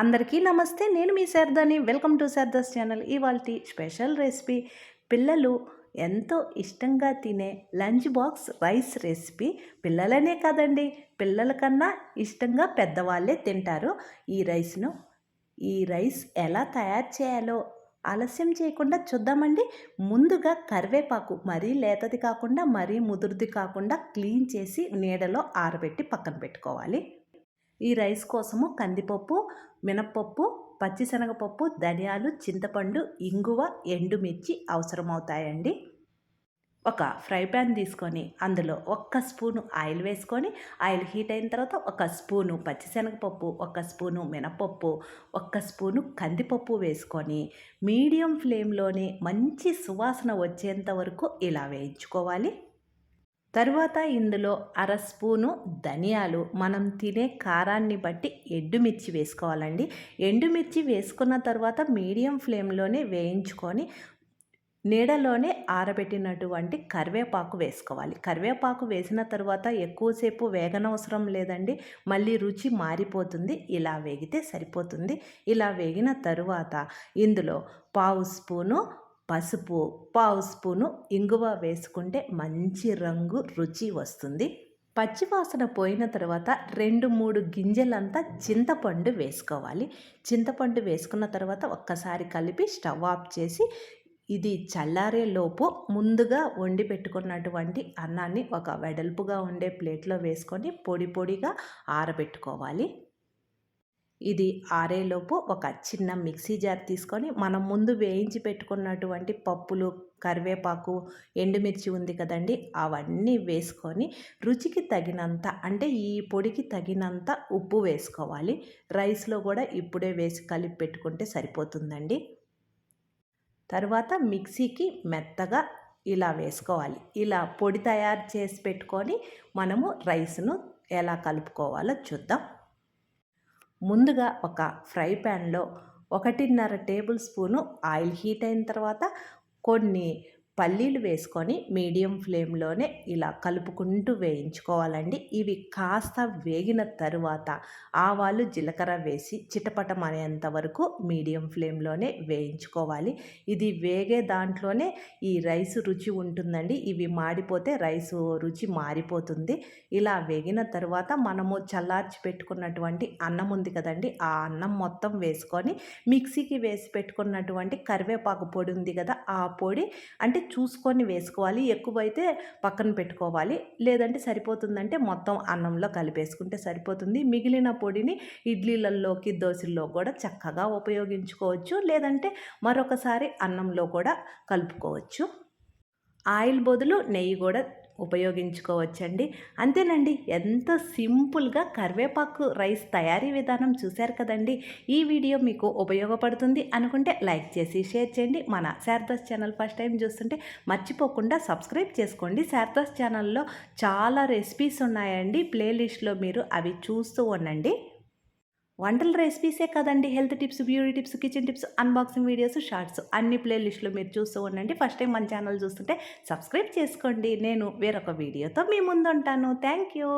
అందరికీ నమస్తే నేను మీ శారదాని. Welcome to Sharada's channel. ఇవాళ స్పెషల్ రెసిపీ పిల్లలు ఎంతో ఇష్టంగా తినే లంచ్ బాక్స్ రైస్ రెసిపీ పిల్లలనే కాదండి పిల్లల కన్నా ఇష్టంగా పెద్దవాళ్ళే తింటారు. ఈ రైస్ను ఈ రైస్ ఎలా తయారు చేయాలో ఆలస్యం చేయకుండా చూద్దామండి. ముందుగా కరివేపాకు మరీ లేతది కాకుండా మరీ ముదురుది కాకుండా క్లీన్ చేసి నీడలో ఆరబెట్టి పక్కన పెట్టుకోవాలి. ఈ రైస్ కోసము కందిపప్పు మినప్పప్పు పచ్చిశనగపప్పు ధనియాలు చింతపండు ఇంగువ ఎండుమిర్చి అవసరమవుతాయండి. ఒక ఫ్రై ప్యాన్ తీసుకొని అందులో ఒక్క స్పూను ఆయిల్ వేసుకొని ఆయిల్ హీట్ అయిన తర్వాత ఒక స్పూను పచ్చిశనగపప్పు ఒక స్పూను మినపప్పు ఒక్క స్పూను కందిపప్పు వేసుకొని మీడియం ఫ్లేమ్లోనే మంచి సువాసన వచ్చేంత వరకు ఇలా వేయించుకోవాలి. తరువాత ఇందులో అర స్పూను ధనియాలు. మనం తినే కారాన్ని బట్టి ఎండుమిర్చి వేసుకోవాలండి. ఎండుమిర్చి వేసుకున్న తర్వాత మీడియం ఫ్లేమ్లోనే వేయించుకొని నీడలోనే ఆరబెట్టినటువంటి కరివేపాకు వేసుకోవాలి. కరివేపాకు వేసిన తర్వాత ఎక్కువసేపు వేగనవసరం లేదండి. మళ్ళీ రుచి మారిపోతుంది. ఇలా వేగితే సరిపోతుంది. ఇలా వేగిన తరువాత ఇందులో పావు స్పూను పసుపు పావు స్పూను ఇంగువ వేసుకుంటే మంచి రంగు రుచి వస్తుంది. పచ్చివాసన పోయిన తర్వాత రెండు మూడు గింజలంతా చింతపండు వేసుకోవాలి. చింతపండు వేసుకున్న తర్వాత ఒక్కసారి కలిపి స్టవ్ ఆఫ్ చేసి ఇది చల్లారే లోపు ముందుగా వండి పెట్టుకున్నటువంటి అన్నాన్ని ఒక వెడల్పుగా ఉండే ప్లేట్లో వేసుకొని పొడి పొడిగా ఆరబెట్టుకోవాలి. ఇది ఆరేలోపు ఒక చిన్న మిక్సీ జార్ తీసుకొని మనం ముందు వేయించి పెట్టుకున్నటువంటి పప్పులు కరివేపాకు ఎండుమిర్చి ఉంది కదండి అవన్నీ వేసుకొని రుచికి తగినంత అంటే ఈ పొడికి తగినంత ఉప్పు వేసుకోవాలి. రైస్లో కూడా ఇప్పుడే వేసి కలిపి పెట్టుకుంటే సరిపోతుందండి. తర్వాత మిక్సీకి మెత్తగా ఇలా వేసుకోవాలి. ఇలా పొడి తయారు చేసి పెట్టుకొని మనము రైస్ను ఎలా కలుపుకోవాలో చూద్దాం. ముందుగా ఒక ఫ్రై ప్యాన్లో ఒకటిన్నర టేబుల్ స్పూను ఆయిల్ హీట్ అయిన తర్వాత కొన్ని పల్లీలు వేసుకొని మీడియం ఫ్లేమ్లోనే ఇలా కలుపుకుంటూ వేయించుకోవాలండి. ఇవి కాస్త వేగిన తరువాత ఆవాలు జీలకర్ర వేసి చిటపటం అనేంత వరకు మీడియం ఫ్లేమ్లోనే వేయించుకోవాలి. ఇది వేగే దాంట్లోనే ఈ రైస్ రుచి ఉంటుందండి. ఇవి మాడిపోతే రైస్ రుచి మారిపోతుంది. ఇలా వేగిన తర్వాత మనము చల్లార్చి పెట్టుకున్నటువంటి అన్నం ఉంది కదండి ఆ అన్నం మొత్తం వేసుకొని మిక్సీకి వేసి పెట్టుకున్నటువంటి కరివేపాకు పొడి ఉంది కదా ఆ పొడి అంటే చూసుకొని వేసుకోవాలి. ఎక్కువైతే పక్కన పెట్టుకోవాలి. లేదంటే సరిపోతుందంటే మొత్తం అన్నంలో కలిపేసుకుంటే సరిపోతుంది. మిగిలిన పొడిని ఇడ్లీలలోకి దోశల్లో కూడా చక్కగా ఉపయోగించుకోవచ్చు. లేదంటే మరొకసారి అన్నంలో కూడా కలుపుకోవచ్చు. ఆయిల్ బదులు నెయ్యి కూడా ఉపయోగించుకోవచ్చండి. అంతేనండి ఎంత సింపుల్గా కరివేపాకు రైస్ తయారీ విధానం చూశారు కదండి. ఈ వీడియో మీకు ఉపయోగపడుతుంది అనుకుంటే లైక్ చేసి షేర్ చేయండి. మన శారదాస్ ఛానల్ ఫస్ట్ టైం చూస్తుంటే మర్చిపోకుండా సబ్స్క్రైబ్ చేసుకోండి. శారదాస్ ఛానల్లో చాలా రెసిపీస్ ఉన్నాయండి. ప్లేలిస్ట్లో మీరు అవి చూస్తూ ఉండండి. వంటల రెసిపీసే కదండి. Health tips beauty tips kitchen tips unboxing videos shorts అన్ని ప్లేలిస్టులు మీరు చూస్తూ ఉండండి. ఫస్ట్ టైం మన ఛానల్ చూస్తుంటే సబ్స్క్రైబ్ చేసుకోండి. నేను వేరొక వీడియోతో మీ ముందు ఉంటాను థ్యాంక్ యూ